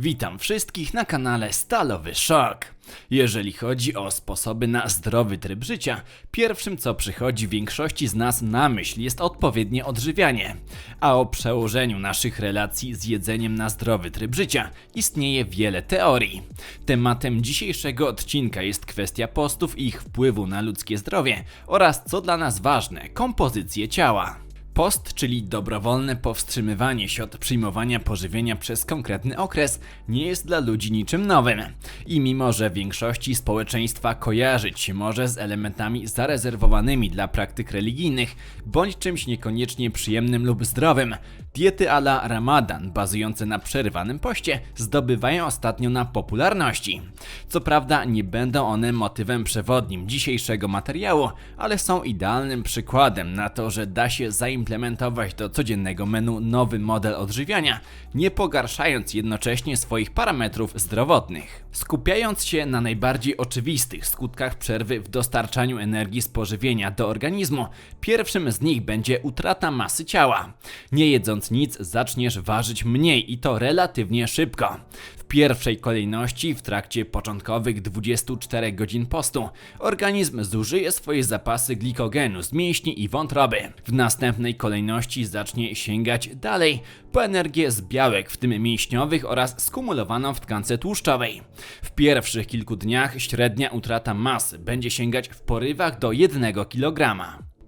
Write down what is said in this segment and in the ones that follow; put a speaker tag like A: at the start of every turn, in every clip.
A: Witam wszystkich na kanale Stalowy Szok. Jeżeli chodzi o sposoby na zdrowy tryb życia, pierwszym co przychodzi większości z nas na myśl jest odpowiednie odżywianie. A o przełożeniu naszych relacji z jedzeniem na zdrowy tryb życia istnieje wiele teorii. Tematem dzisiejszego odcinka jest kwestia postów i ich wpływu na ludzkie zdrowie oraz co dla nas ważne, kompozycję ciała. Post, czyli dobrowolne powstrzymywanie się od przyjmowania pożywienia przez konkretny okres, nie jest dla ludzi niczym nowym. I mimo, że większości społeczeństwa kojarzyć się może z elementami zarezerwowanymi dla praktyk religijnych, bądź czymś niekoniecznie przyjemnym lub zdrowym, diety ala Ramadan, bazujące na przerywanym poście, zdobywają ostatnio na popularności. Co prawda, nie będą one motywem przewodnim dzisiejszego materiału, ale są idealnym przykładem na to, że da się zaimplementować do codziennego menu nowy model odżywiania, nie pogarszając jednocześnie swoich parametrów zdrowotnych. Skupiając się na najbardziej oczywistych skutkach przerwy w dostarczaniu energii z pożywienia do organizmu, pierwszym z nich będzie utrata masy ciała. Nie jedząc nic, zaczniesz ważyć mniej i to relatywnie szybko. Pierwszej kolejności, w trakcie początkowych 24 godzin postu, organizm zużyje swoje zapasy glikogenu z mięśni i wątroby. W następnej kolejności zacznie sięgać dalej po energię z białek, w tym mięśniowych oraz skumulowaną w tkance tłuszczowej. W pierwszych kilku dniach średnia utrata masy będzie sięgać w porywach do 1 kg.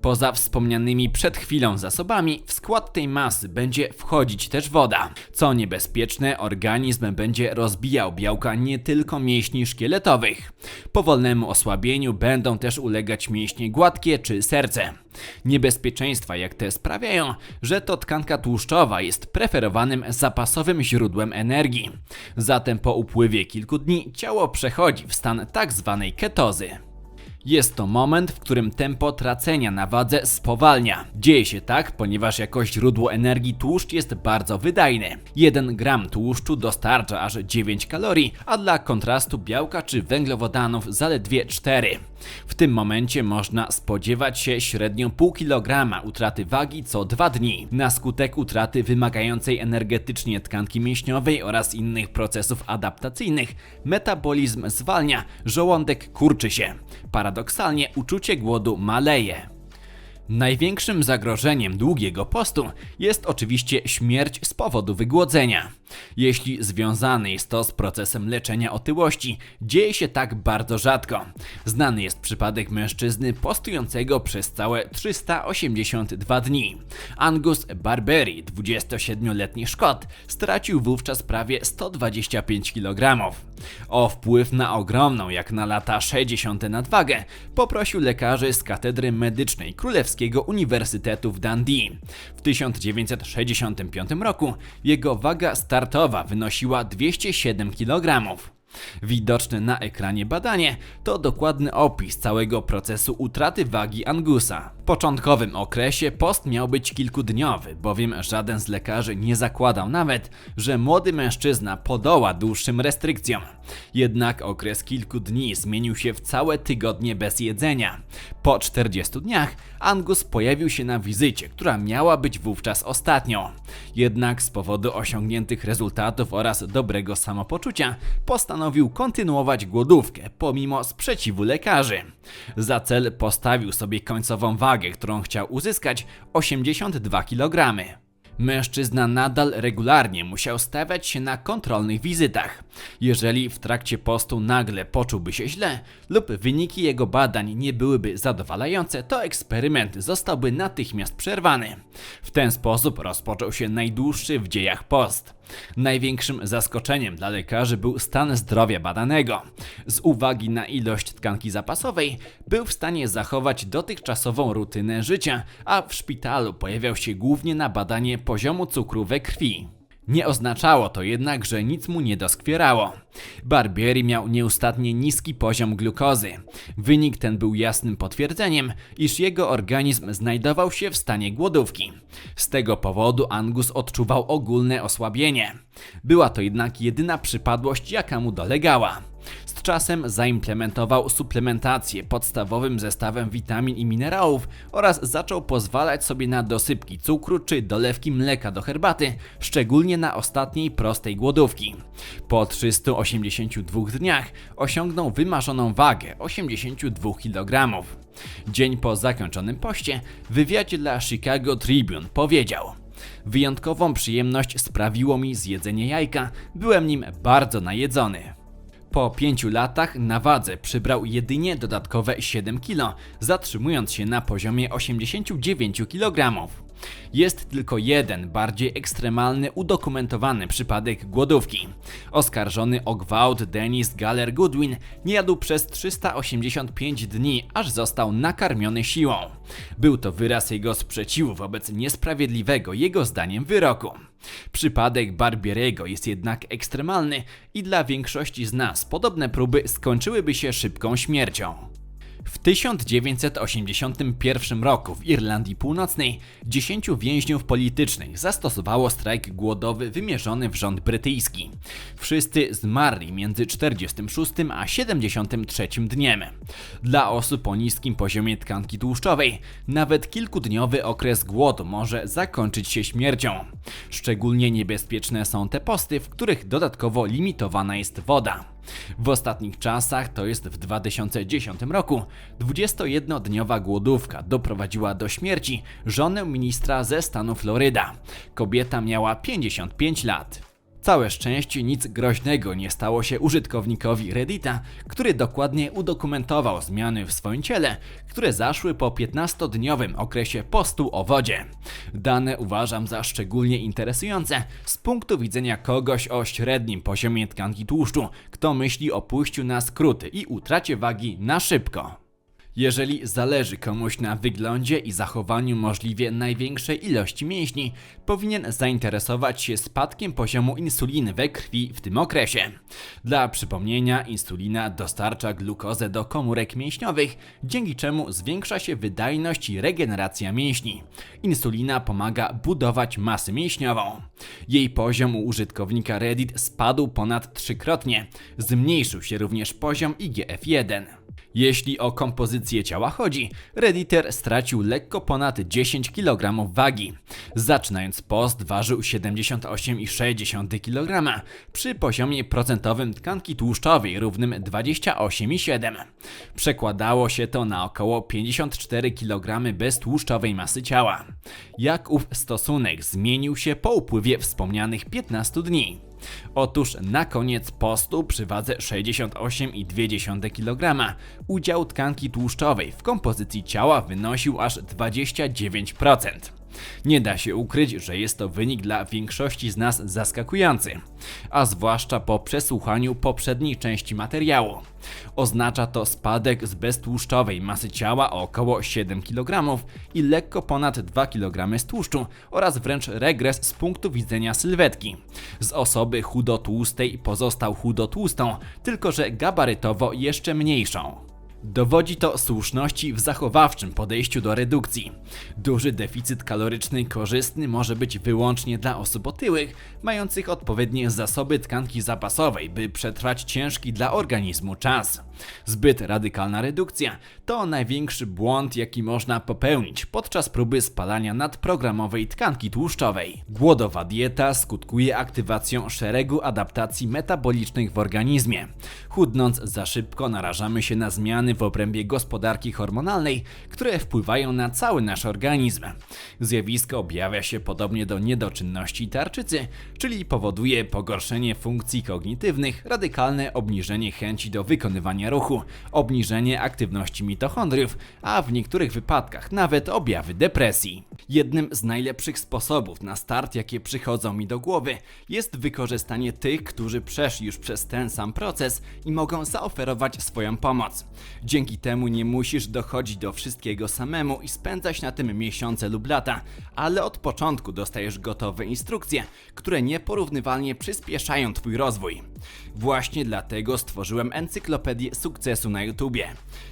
A: Poza wspomnianymi przed chwilą zasobami, w skład tej masy będzie wchodzić też woda. Co niebezpieczne, organizm będzie rozbijał białka nie tylko mięśni szkieletowych. Powolnemu osłabieniu będą też ulegać mięśnie gładkie czy serce. Niebezpieczeństwa jak te sprawiają, że to tkanka tłuszczowa jest preferowanym zapasowym źródłem energii. Zatem po upływie kilku dni ciało przechodzi w stan tak zwanej ketozy. Jest to moment, w którym tempo tracenia na wadze spowalnia. Dzieje się tak, ponieważ jako źródło energii tłuszcz jest bardzo wydajny. 1 gram tłuszczu dostarcza aż 9 kalorii, a dla kontrastu białka czy węglowodanów zaledwie 4. W tym momencie można spodziewać się średnio pół kilograma utraty wagi co dwa dni. Na skutek utraty wymagającej energetycznie tkanki mięśniowej oraz innych procesów adaptacyjnych, metabolizm zwalnia, żołądek kurczy się. Paradoksalnie uczucie głodu maleje. Największym zagrożeniem długiego postu jest oczywiście śmierć z powodu wygłodzenia. Jeśli związane jest to z procesem leczenia otyłości, dzieje się tak bardzo rzadko. Znany jest przypadek mężczyzny postującego przez całe 382 dni. Angus Barberi, 27-letni Szkot, stracił wówczas prawie 125 kg. O wpływ na ogromną, jak na lata 60. nadwagę, poprosił lekarzy z katedry medycznej Uniwersytetu w Dundee. W 1965 roku jego waga startowa wynosiła 207 kg. Widoczne na ekranie badanie to dokładny opis całego procesu utraty wagi Angusa. Początkowym okresie post miał być kilkudniowy, bowiem żaden z lekarzy nie zakładał nawet, że młody mężczyzna podoła dłuższym restrykcjom. Jednak okres kilku dni zmienił się w całe tygodnie bez jedzenia. Po 40 dniach Angus pojawił się na wizycie, która miała być wówczas ostatnią. Jednak z powodu osiągniętych rezultatów oraz dobrego samopoczucia postanowił kontynuować głodówkę pomimo sprzeciwu lekarzy. Za cel postawił sobie końcową wagę, którą chciał uzyskać 82 kg. Mężczyzna nadal regularnie musiał stawiać się na kontrolnych wizytach. Jeżeli w trakcie postu nagle poczułby się źle lub wyniki jego badań nie byłyby zadowalające, to eksperyment zostałby natychmiast przerwany. W ten sposób rozpoczął się najdłuższy w dziejach post. Największym zaskoczeniem dla lekarzy był stan zdrowia badanego. Z uwagi na ilość tkanki zapasowej, był w stanie zachować dotychczasową rutynę życia, a w szpitalu pojawiał się głównie na badanie poziomu cukru we krwi. Nie oznaczało to jednak, że nic mu nie doskwierało. Barbieri miał nieustannie niski poziom glukozy. Wynik ten był jasnym potwierdzeniem, iż jego organizm znajdował się w stanie głodówki. Z tego powodu Angus odczuwał ogólne osłabienie. Była to jednak jedyna przypadłość, jaka mu dolegała. Czasem zaimplementował suplementację podstawowym zestawem witamin i minerałów oraz zaczął pozwalać sobie na dosypki cukru czy dolewki mleka do herbaty, szczególnie na ostatniej prostej głodówki. Po 382 dniach osiągnął wymarzoną wagę 82 kg. Dzień po zakończonym poście w wywiadzie dla Chicago Tribune powiedział Wyjątkową przyjemność sprawiło mi zjedzenie jajka, byłem nim bardzo najedzony. Po pięciu latach na wadze przybrał jedynie dodatkowe 7 kg, zatrzymując się na poziomie 89 kg. Jest tylko jeden bardziej ekstremalny udokumentowany przypadek głodówki. Oskarżony o gwałt Dennis Galler Goodwin nie jadł przez 385 dni, aż został nakarmiony siłą. Był to wyraz jego sprzeciwu wobec niesprawiedliwego jego zdaniem wyroku. Przypadek Barbieriego jest jednak ekstremalny i dla większości z nas podobne próby skończyłyby się szybką śmiercią. W 1981 roku w Irlandii Północnej 10 więźniów politycznych zastosowało strajk głodowy wymierzony w rząd brytyjski. Wszyscy zmarli między 46 a 73 dniem. Dla osób o niskim poziomie tkanki tłuszczowej nawet kilkudniowy okres głodu może zakończyć się śmiercią. Szczególnie niebezpieczne są te posty, w których dodatkowo limitowana jest woda. W ostatnich czasach, to jest w 2010 roku, 21-dniowa głodówka doprowadziła do śmierci żonę ministra ze stanu Floryda. Kobieta miała 55 lat. Całe szczęście nic groźnego nie stało się użytkownikowi Reddita, który dokładnie udokumentował zmiany w swoim ciele, które zaszły po 15-dniowym okresie postu o wodzie. Dane uważam za szczególnie interesujące z punktu widzenia kogoś o średnim poziomie tkanki tłuszczu, kto myśli o pójściu na skróty i utracie wagi na szybko. Jeżeli zależy komuś na wyglądzie i zachowaniu możliwie największej ilości mięśni, powinien zainteresować się spadkiem poziomu insuliny we krwi w tym okresie. Dla przypomnienia, insulina dostarcza glukozę do komórek mięśniowych, dzięki czemu zwiększa się wydajność i regeneracja mięśni. Insulina pomaga budować masę mięśniową. Jej poziom u użytkownika Reddit spadł ponad trzykrotnie. Zmniejszył się również poziom IGF-1. Jeśli o kompozycję ciała chodzi, Redditor stracił lekko ponad 10 kg wagi. Zaczynając post ważył 78,6 kg przy poziomie procentowym tkanki tłuszczowej równym 28,7. Przekładało się to na około 54 kg beztłuszczowej masy ciała. Jak ów stosunek zmienił się po upływie wspomnianych 15 dni? Otóż na koniec postu przy wadze 68,2 kg udział tkanki tłuszczowej w kompozycji ciała wynosił aż 29%. Nie da się ukryć, że jest to wynik dla większości z nas zaskakujący, a zwłaszcza po przesłuchaniu poprzedniej części materiału. Oznacza to spadek z beztłuszczowej masy ciała o około 7 kg i lekko ponad 2 kg z tłuszczu oraz wręcz regres z punktu widzenia sylwetki. Z osoby chudotłustej pozostał chudotłustą, tylko że gabarytowo jeszcze mniejszą. Dowodzi to słuszności w zachowawczym podejściu do redukcji. Duży deficyt kaloryczny korzystny może być wyłącznie dla osób otyłych, mających odpowiednie zasoby tkanki zapasowej, by przetrwać ciężki dla organizmu czas. Zbyt radykalna redukcja to największy błąd, jaki można popełnić podczas próby spalania nadprogramowej tkanki tłuszczowej. Głodowa dieta skutkuje aktywacją szeregu adaptacji metabolicznych w organizmie. Chudnąc za szybko narażamy się na zmiany w obrębie gospodarki hormonalnej, które wpływają na cały nasz organizm. Zjawisko objawia się podobnie do niedoczynności tarczycy, czyli powoduje pogorszenie funkcji kognitywnych, radykalne obniżenie chęci do wykonywania ruchu, obniżenie aktywności mitochondriów, a w niektórych wypadkach nawet objawy depresji. Jednym z najlepszych sposobów na start, jakie przychodzą mi do głowy, jest wykorzystanie tych, którzy przeszli już przez ten sam proces i mogą zaoferować swoją pomoc. Dzięki temu nie musisz dochodzić do wszystkiego samemu i spędzać na tym miesiące lub lata, ale od początku dostajesz gotowe instrukcje, które nieporównywalnie przyspieszają Twój rozwój. Właśnie dlatego stworzyłem encyklopedię sukcesu na YouTubie.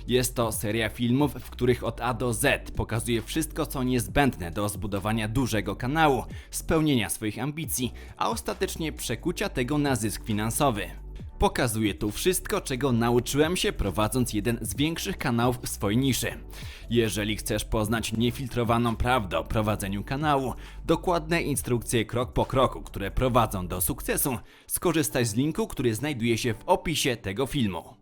A: Jest to seria filmów, w których od A do Z pokazuję wszystko, co niezbędne do zbudowania dużego kanału, spełnienia swoich ambicji, a ostatecznie przekucia tego na zysk finansowy. Pokazuję tu wszystko, czego nauczyłem się prowadząc jeden z większych kanałów w swojej niszy. Jeżeli chcesz poznać niefiltrowaną prawdę o prowadzeniu kanału, dokładne instrukcje krok po kroku, które prowadzą do sukcesu, skorzystaj z linku, który znajduje się w opisie tego filmu.